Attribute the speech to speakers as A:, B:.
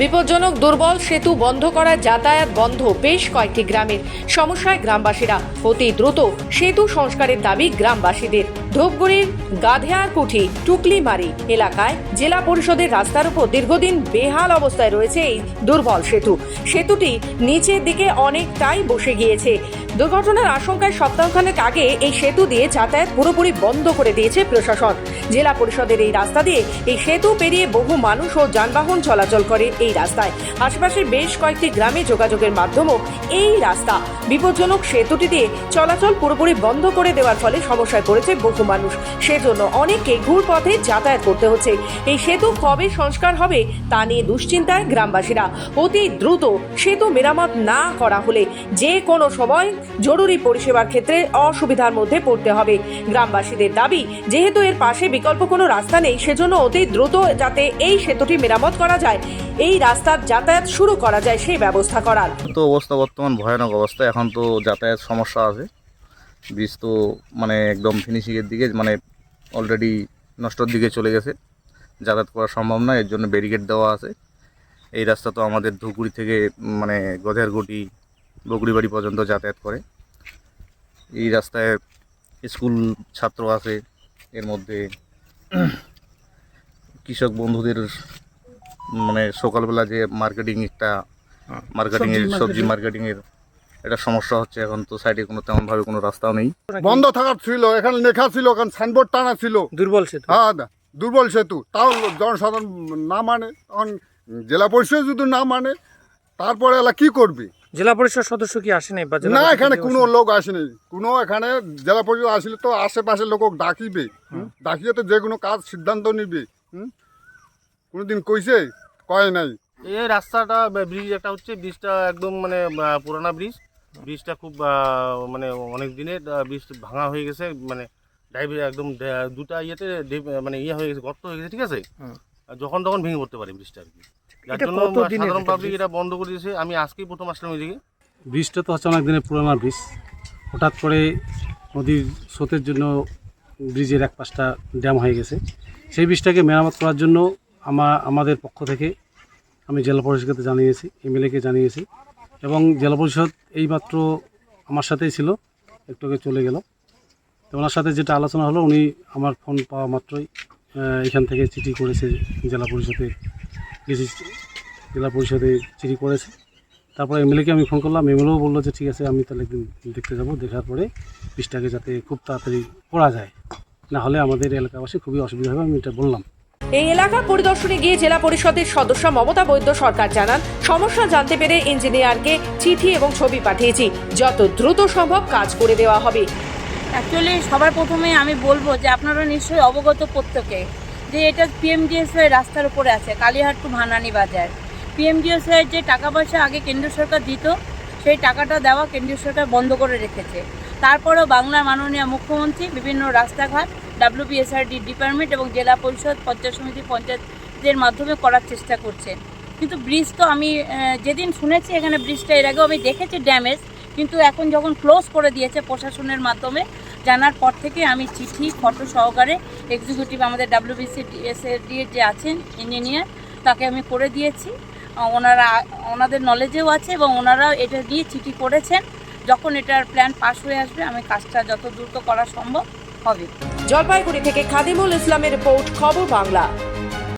A: বিপজ্জনক দুর্বল সেতু বন্ধ করা যাতায়াত বন্ধ বেশ কয়েকটি গ্রামের। সমস্যায় গ্রামবাসীরা অতি দ্রুত সেতু সংস্কারের দাবি গ্রামবাসীদের। ধূপগুড়ির গাধেয়ারকুঠি টুকলিমারি এলাকায় জেলা পরিষদের রাস্তার উপর দীর্ঘদিন বেহাল অবস্থায় রয়েছে এই দুর্বল সেতু। সেতুটি নিচের দিকে অনেকটাই বসে গিয়েছে। দুর্ঘটনার আশঙ্কায় সপ্তাহখানেক আগে এই সেতু দিয়ে যাতায়াত পুরোপুরি বন্ধ করে দিয়েছে প্রশাসন। জেলা পরিষদের এই রাস্তা দিয়ে এই সেতু পেরিয়ে বহু মানুষ ও যানবাহন চলাচল করে এই রাস্তায়। আশেপাশের বেশ কয়েকটি গ্রামে যোগাযোগের মাধ্যমও এই রাস্তা বিপজ্জনক সেতুটি দিয়ে চলাচল পুরোপুরি বন্ধ করে দেওয়ার ফলে সমস্যায় পড়েছে বহু মানুষ। সেজন্য অনেককে ঘুরপথে যাতায়াত করতে হচ্ছে। এই সেতু কবে সংস্কার হবে তা নিয়ে দুশ্চিন্তায় গ্রামবাসীরা। অতি দ্রুত সেতু মেরামত না করা হলে যে কোনো সময় জরুরি পরিষেবার ক্ষেত্রে অসুবিধার মধ্যে পড়তে হবে। গ্রামবাসীদের দাবি, যেহেতু এর পাশে বিকল্প কোনো রাস্তা নেই, সেজন্য অতি দ্রুত যাতে এই সেতুটি মেরামত করা যায়, এই রাস্তার যাতায়াত শুরু করা যায় সেই ব্যবস্থা করার।
B: তো অবস্থা বর্তমান ভয়ানক অবস্থা। এখন তো যাতায়াত সমস্যা আছে। ব্রিজ তো মানে একদম ফিনিশিংয়ের দিকে মানে অলরেডি নষ্টর দিকে চলে গেছে। যাতায়াত করা সম্ভব না এর জন্য ব্যারিকেড দেওয়া আছে। এই রাস্তা তো আমাদের ধুপগুড়ি থেকে মানে গধেরগুটি বগুড়িবাড়ি পর্যন্ত যাতায়াত করে। এই রাস্তায় স্কুল ছাত্র আছে এর মধ্যে কৃষক বন্ধুদের মানে সকালবেলা যে মার্কেটিং একটা মার্কেটিংয়ের সবজি মার্কেটিং এর এটা সমস্যা হচ্ছে এখন তো সাইডে কোনো তেমন ভাবে কোনো রাস্তাও নেই।
C: বন্ধ থাকার ছিল এখানে লেখা ছিল এখানে সাইনবোর্ড টানা ছিল।
D: দুর্বল সেতু।
C: হ্যাঁ দুর্বল সেতু। তাও জনসাধারণ না মানে তখন জেলা পরিষদ যদি না মানে তারপরে এলা কি করবে?
D: জেলা পরিষদ সদস্য কি আসেনি বা
C: না এখানে কোনো লোক আসেনি কোনো এখানে জেলা পরিষদ আসলে তো আশেপাশের লোক ডাকিবে। হুম? ডাকিয়ে তো যে কোনো কাজ সিদ্ধান্ত নিবে। হুম? কোনোদিন কইছে? কয় নাই?
E: এই রাস্তাটা ব্রিজ একটা হচ্ছে ব্রিজটা একদম মানে পুরানা ব্রিজ ব্রিজটা খুব মানে অনেক দিনের ব্রিজ ভাঙা হয়ে গেছে মানে ড্রাইভে একদম দুটা ইয়েতে মানে ইয়ে হয়ে গেছে গর্ত হয়ে গেছে ঠিক আছে? আর যখন তখন ভেঙে পড়তে পারে ব্রিজটা আর কি। যার জন্য সাধারণ পাবলিক এটা বন্ধ করে দিয়েছে। আমি আজকেই প্রথম আসলাম এদিকে
F: ব্রিজটা তো হচ্ছে অনেক দিনের পুরোনো ব্রিজ। হঠাৎ করে নদীর স্রোতের জন্য ব্রিজের এক পাশটা ড্যাম হয়ে গেছে। সেই ব্রিজটাকে মেরামত করার জন্য আমা আমাদের পক্ষ থেকে আমি জেলা পরিষদকে জানিয়েছি এমএলএকে জানিয়েছি। এবং জেলা পরিষদ এইমাত্র আমার সাথেই ছিল। একটু আগে চলে গেল। তো ওনার সাথে যেটা আলোচনা হলো, উনি আমার ফোন পাওয়া মাত্রই এখান থেকে চিঠি করেছে জেলা পরিষদে জেলা পরিষদে চিঠি করেছে। তারপরে এমএলএকে আমি ফোন করলাম, এমএলএও বলল যে, ঠিক আছে, আমি তাহলে একদিন দেখতে যাব। দেখার পরে পিসটাকে যাতে খুব তাড়াতাড়ি করা যায়। না হলে আমাদের এলাকাবাসী খুবই অসুবিধা হবে, আমি এটা বললাম।
A: এই এলাকা পরিদর্শনে গিয়ে জেলা পরিষদের সদস্য মমতা বৈদ্য সরকার জানান, সমস্যা জানতে পেরে ইঞ্জিনিয়ারকে চিঠি এবং ছবি পাঠিয়েছি। যত দ্রুত সম্ভব কাজ করে দেওয়া হবে।
G: অ্যাকচুয়ালি সবার প্রথমে আমি বলব যে আপনারা নিশ্চয়ই অবগত প্রত্যেকে যে এটা পিএমডিএসওয়াই রাস্তার উপরে আছে, কালীহাট টু ভানানি বাজার। পিএমডিএসওয়াই যে টাকা পয়সা আগে কেন্দ্র সরকার দিত, সেই টাকাটা দেওয়া কেন্দ্রীয় সরকার বন্ধ করে রেখেছে। তারপরেও বাংলার মাননীয় মুখ্যমন্ত্রী, বিভিন্ন রাস্তাঘাট ডাব্লিউবিএসআরডি ডিপার্টমেন্ট এবং জেলা পরিষদ, পঞ্চায়েত সমিতি, পঞ্চায়েতের মাধ্যমে করার চেষ্টা করছেন কিন্তু ব্রিজ তো আমি যেদিন শুনেছি, এখানে ব্রিজটা এর আগেও আমি দেখেছি ড্যামেজ কিন্তু এখন যখন ক্লোজ করে দিয়েছে প্রশাসনের মাধ্যমে, জানার পর থেকে আমি চিঠি ফটো সহকারে এক্সিকিউটিভ আমাদের ডাব্লিউবিসি এসএডি যে আছেন ইঞ্জিনিয়ার তাকে আমি করে দিয়েছি। ওনারা, ওনাদের নলেজেও আছে এবং ওনারা এটা নিয়ে চিঠি করেছেন। যখন এটার প্ল্যান পাস হয়ে আসবে, আমি কাজটা যত দ্রুত করা সম্ভব হবে।
A: জলপাইগুড়ি থেকে খাদিমুল ইসলামের রিপোর্ট খবর বাংলা।